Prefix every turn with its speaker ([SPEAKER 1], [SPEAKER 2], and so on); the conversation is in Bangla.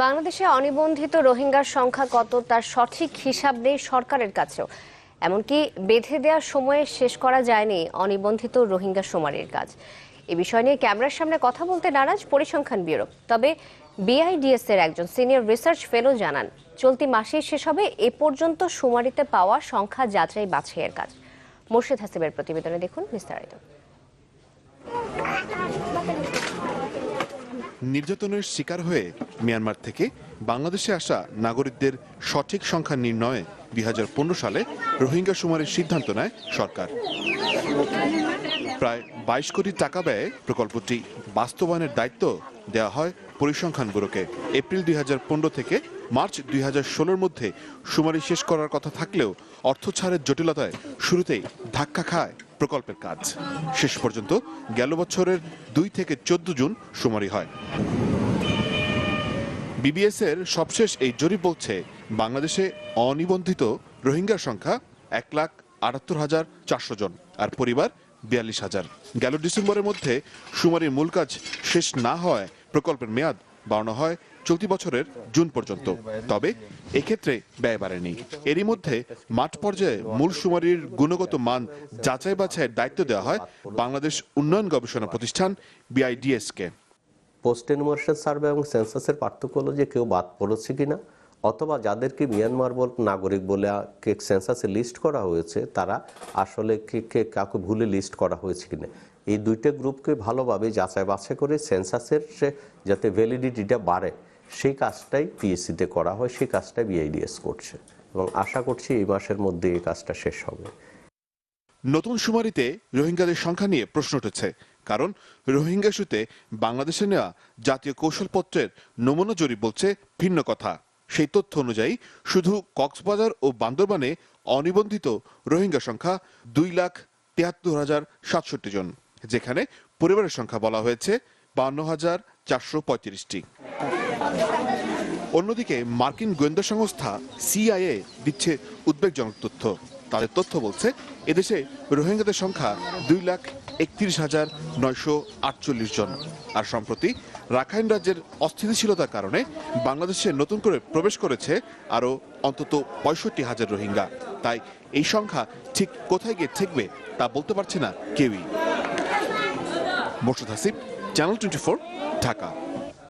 [SPEAKER 1] বাংলাদেশে অনিবন্ধিত রোহিঙ্গার সংখ্যা কত তার সঠিক হিসাব নেই সরকারের কাছেও। এমনকি বেঁধে দেওয়ার সময়ে শেষ করা যায়নি অনিবন্ধিত রোহিঙ্গা শুমারির কাজ। এ বিষয় নিয়ে ক্যামেরার সামনে কথা বলতে নারাজ পরিসংখ্যান ব্যুরো। তবে বিআইডিএস এর একজন সিনিয়র রিসার্চ ফেলো জানান, চলতি মাসেই শেষ হবে এ পর্যন্ত শুমারিতে পাওয়া সংখ্যা যাচাই বাছাইয়ের কাজ। মোর্শেদ হাসিবের প্রতিবেদনে দেখুন বিস্তারিত।
[SPEAKER 2] নির্যাতনের শিকার হয়ে মিয়ানমার থেকে বাংলাদেশে আসা নাগরিকদের সঠিক সংখ্যা নির্ণয়ে দুই হাজার পনেরো সালে রোহিঙ্গা শুমারির সিদ্ধান্ত নেয় সরকার। প্রায় বাইশ কোটি টাকা ব্যয়ে প্রকল্পটি বাস্তবায়নের দায়িত্ব দেওয়া হয় পরিসংখ্যান ব্যুরোকে। এপ্রিল দুই হাজার পনেরো থেকে মার্চ দুই হাজার মধ্যে সুমারি শেষ করার কথা থাকলেও অর্থ ছাড়ের জটিলতায় শুরুতেই ধাক্কা খায় প্রকল্পের কাজ। শেষ পর্যন্ত গেল বছরের দুই থেকে চোদ্দ জুন শুমারি হয়। বিবিএস এর সবশেষ এই জরিপ বলছে, বাংলাদেশে অনিবন্ধিত রোহিঙ্গার সংখ্যা এক লাখ আটাত্তর হাজার চারশো জন আর পরিবার বিয়াল্লিশ হাজার। গেল ডিসেম্বরের মধ্যে শুমারির মূল কাজ শেষ না হয় প্রকল্পের মেয়াদ বাড়ানো হয় চলতি বছরের জুন পর্যন্ত। তবে এক্ষেত্রে ব্যয় বাড়েনি। এরই মধ্যে মাঠ পর্যায়ে মূল সুমারির গুণগত মান যাচাই বাছাইয়ের দায়িত্ব দেওয়া হয় বাংলাদেশ উন্নয়ন গবেষণা প্রতিষ্ঠান বিআইডিএস কে
[SPEAKER 3] পোস্ট এনুমারেশন সার্ভে এবং সেন্সাসের পার্থক্য হলো যে কেউ বাদ পড়েছে কিনা। অথবা যাদেরকে মিয়ানমার বল নাগরিক বলে সেন্সাসে লিস্ট করা হয়েছে, তারা আসলে কে কে কাউকে ভুলে লিস্ট করা হয়েছে কিনা। এই দুইটা গ্রুপকে ভালোভাবে যাচাই বাছাই করে সেন্সাসের যাতে ভ্যালিডিটিটা বাড়ে, সেই কাজটাই পিএসসিতে করা হয়, সেই কাজটাই বিআইডিএস করছে। এবং আশা করছি এই মাসের মধ্যে এই কাজটা শেষ হবে।
[SPEAKER 2] নতুন শুমারিতে রোহিঙ্গাদের সংখ্যা নিয়ে প্রশ্ন উঠেছে, কারণ রোহিঙ্গা ইস্যুতে বাংলাদেশে নেওয়া জাতীয় কৌশলপত্রের নমুনা জরিপ বলছে ভিন্ন কথা। সেই তথ্য অনুযায়ী শুধু কক্সবাজার ও বান্দরবানে অনিবন্ধিত রোহিঙ্গা সংখ্যা দুই লাখ তিয়াত্তর হাজার সাতষট্টি জন, যেখানে পরিবারের সংখ্যা বলা হয়েছে বান্ন হাজার চারশো পঁয়ত্রিশটি। অন্যদিকে মার্কিন গোয়েন্দা সংস্থা সিআইএ দিচ্ছে উদ্বেগজনক তথ্য। তাদের তথ্য বলছে, এদেশে রোহিঙ্গাদের সংখ্যা দুই লাখ একত্রিশ হাজার নয়শো আটচল্লিশ জন। আর সম্প্রতি রাখাইন রাজ্যের অস্থিতিশীলতার কারণে বাংলাদেশে নতুন করে প্রবেশ করেছে আরও অন্তত পঁয়ষট্টি হাজার রোহিঙ্গা। তাই এই সংখ্যা ঠিক কোথায় গিয়ে ঠেকবে তা বলতে পারছে না কেউই। Morshed Hasib, channel twenty Dhaka.